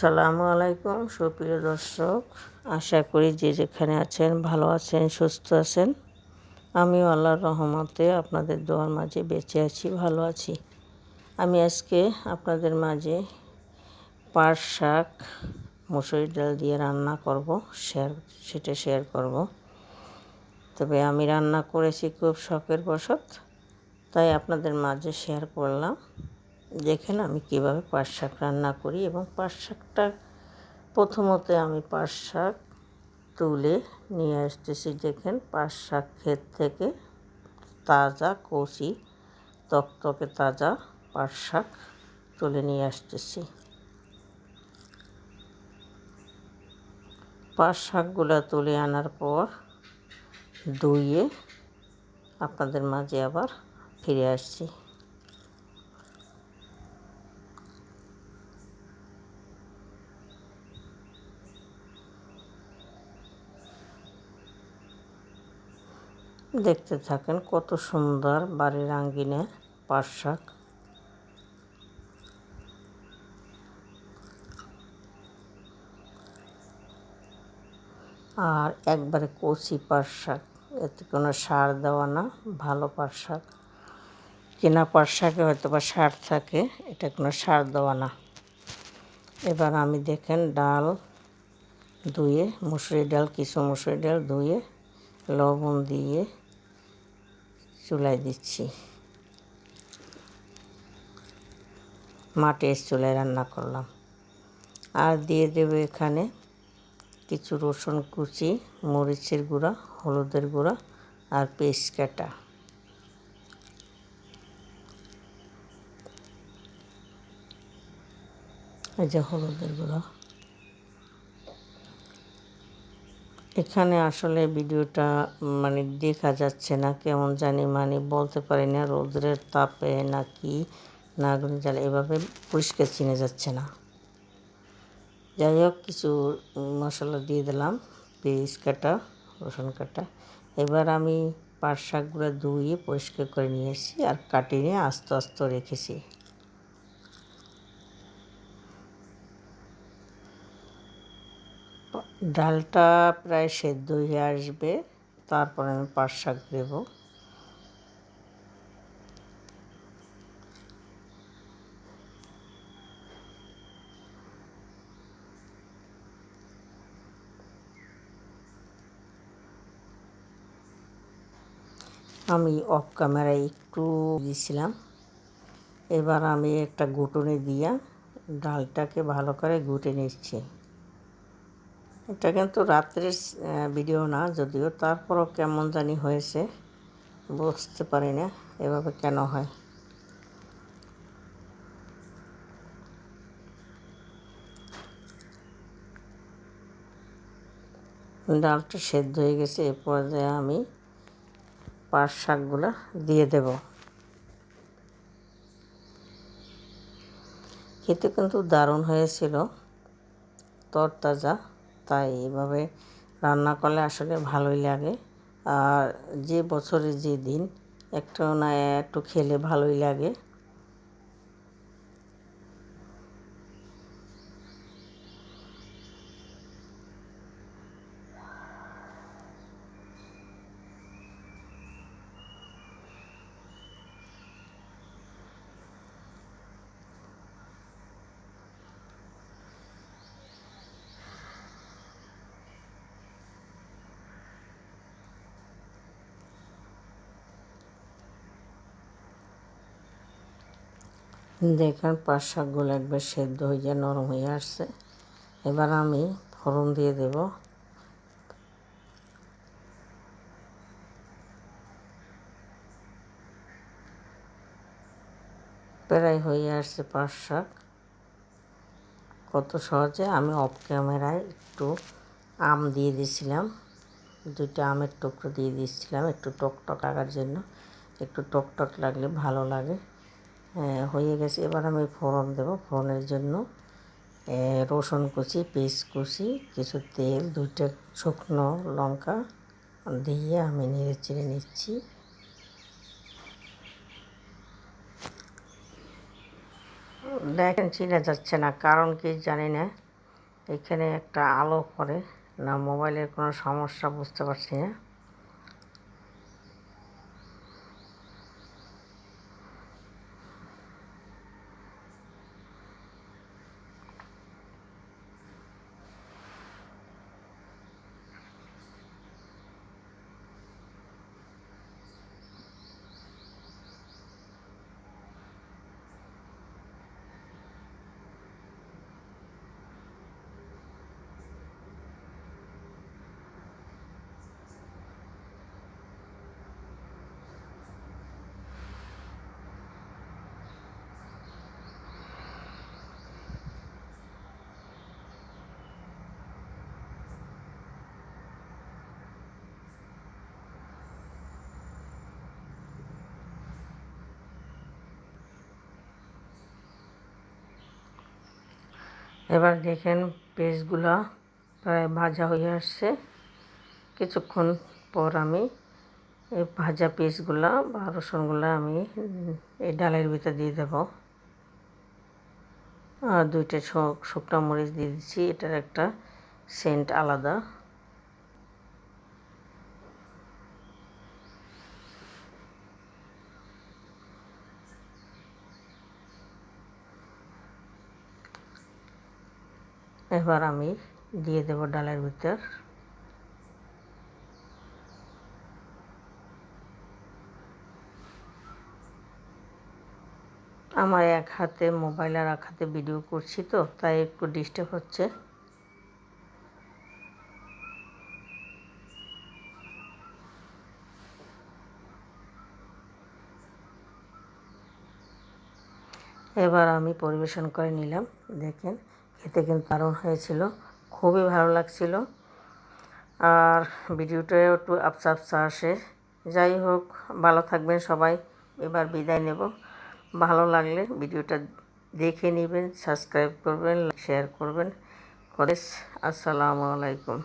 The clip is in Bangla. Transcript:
সালামু আলাইকুম, সুপ্রিয় দর্শক। আশা করি যে যেখানে আছেন ভালো আছেন, সুস্থ আছেন। আমি আল্লাহর রহমতে আপনাদের দোয়ার মাঝে বেঁচে আছি, ভালো আছি। আমি আজকে আপনাদের মাঝে পাট শাক মুসুরি ডাল দিয়ে রান্না করব, শেয়ার, সেটা শেয়ার করব। তবে আমি রান্না করেছি খুব শখের বসত, তাই আপনাদের মাঝে শেয়ার করলাম। দেখেন আমি কীভাবে পাট শাক রান্না করি এবং পাট শাকটা প্রথমত আমি পাট শাক তুলে নিয়ে আসতেছি। দেখেন পাট শাক ক্ষেত থেকে তাজা, কচি, তকতকে তাজা পাট শাক তুলে নিয়ে আসতেছি। পাট শাকগুলো তুলে আনার পর ধুয়ে আপনাদের মাঝে আবার ফিরে আসছি। দেখতে থাকেন কত সুন্দর বাড়ির আঙ্গিনে পাট শাক আর একবারে কচি পাট শাক এতে কোনো সার দেওয়া না, ভালো পাট শাক কেনা পাট শাকে হয়তো বা সার থাকে, এটা কোনো সার দেওয়া না। এবার আমি দেখেন ডাল ধুয়ে মুসুরি ডাল, কিছু মুসুরি ডাল ধুয়ে, লবণ দিয়ে চুলায় দিচ্ছি। মাটির চুলায় রান্না করলাম। আর দিয়ে দেব এখানে কিছু রসুন কুচি, মরিচের গুঁড়া, হলুদের গুঁড়া আর পেস্ট কাটা। এই যে হলুদের গুঁড়া। এখানে আসলে ভিডিওটা মানে দেখা যাচ্ছে না, কেমন জানি মানে বলতে পারি না, রোদ্রের তাপে নাকি না আগুনে জ্বালে এভাবে পরিষ্কার চিনে যাচ্ছে না। যাই হোক, কিছু মশলা দিয়ে দিলাম, পেঁয়াজ কাটা, রসুন কাটা। এবার আমি পাট শাকগুলো ধুয়ে পরিষ্কার করে নিয়েছি আর কাটিয়ে নিয়ে আস্তে আস্তে রেখেছি। ডালটা প্রায় সেদ্ধ হয়ে আসবে, তারপরে আমি পাট শাক দেব। আমি অফ ক্যামেরায় একটু দিয়েছিলাম। এবার আমি একটা গুটনে দিয়া ডালটাকে ভালো করে গুটে নিচ্ছি। এটা কিন্তু রাত্রের ভিডিও না, যদিও তারপরও কেমন জানি হয়েছে, বুঝতে পারি না এভাবে কেন হয়। ডালটা সেদ্ধ হয়ে গেছে, এ পর্যায়ে আমি পাট শাকগুলো দিয়ে দেব। খেতে কিন্তু দারুণ হয়েছিল, তরতাজা। তাই এভাবে রান্না করলে আসলে ভালোই লাগে। আর যে বছরে যে দিন, একটু না একটু খেলে ভালোই লাগে। দেখেন পাঁচ শাকগুলো একবার সেদ্ধ হয়ে যায়, নরম হয়ে আসছে। এবার আমি ফোড়ন দিয়ে দেব। প্রায় হয়ে আসছে পাঁচ শাক। কত সহজে আমি অফ ক্যামেরায় একটু আম দিয়ে দিয়েছিলাম। দুইটা আমের টুকরো দিয়ে দিয়েছিলাম, একটু টক টক লাগার জন্য। একটু টক টক লাগলে ভালো লাগে। হ্যাঁ, হয়ে গেছে। এবার আমি ফোড়ন দেবো। ফোড়নের জন্য রসুন কুচি পেঁয়াজ কুচি কিছু তেল দুইটা শুকনো লঙ্কা দিয়ে আমি নেড়ে চেড়ে নিচ্ছি। দেখেন চিনা যাচ্ছে না। কারণ কি জানি না এখানে একটা আলো করে না মোবাইলের কোনো সমস্যা বুঝতে পারছি না। এবার দেখেন পেস্টগুলো প্রায় ভাজা হয়ে আসছে। কিছুক্ষণ পর আমি এই ভাজা পিসগুলো বা রসুনগুলো আমি এই ডালের ভিতরে দিয়ে দেব। আর দুইটা শুকনো মরিচ দিয়ে দিচ্ছি, এটার একটা সেন্ট আলাদা। এবার আমি দিয়ে দেব ডালের ভিতর। আমার এক হাতে মোবাইল আর এক হাতে ভিডিও করছি তো, তাই একটু ডিস্টার্ব হচ্ছে। এবার আমি পরিবেশন করে নিলাম, দেখেন। খেতে কিন্তু দারুণ হয়েছিল। খুবই ভালো লাগছিল। আর ভিডিওটাও একটু আপসা আপসা আসে। যাই হোক, ভালো থাকবেন সবাই। এবার বিদায় নেব। ভালো লাগলে ভিডিওটা দেখে নেবেন, সাবস্ক্রাইব করবেন শেয়ার করবেন। করেস, আসসালামু আলাইকুম।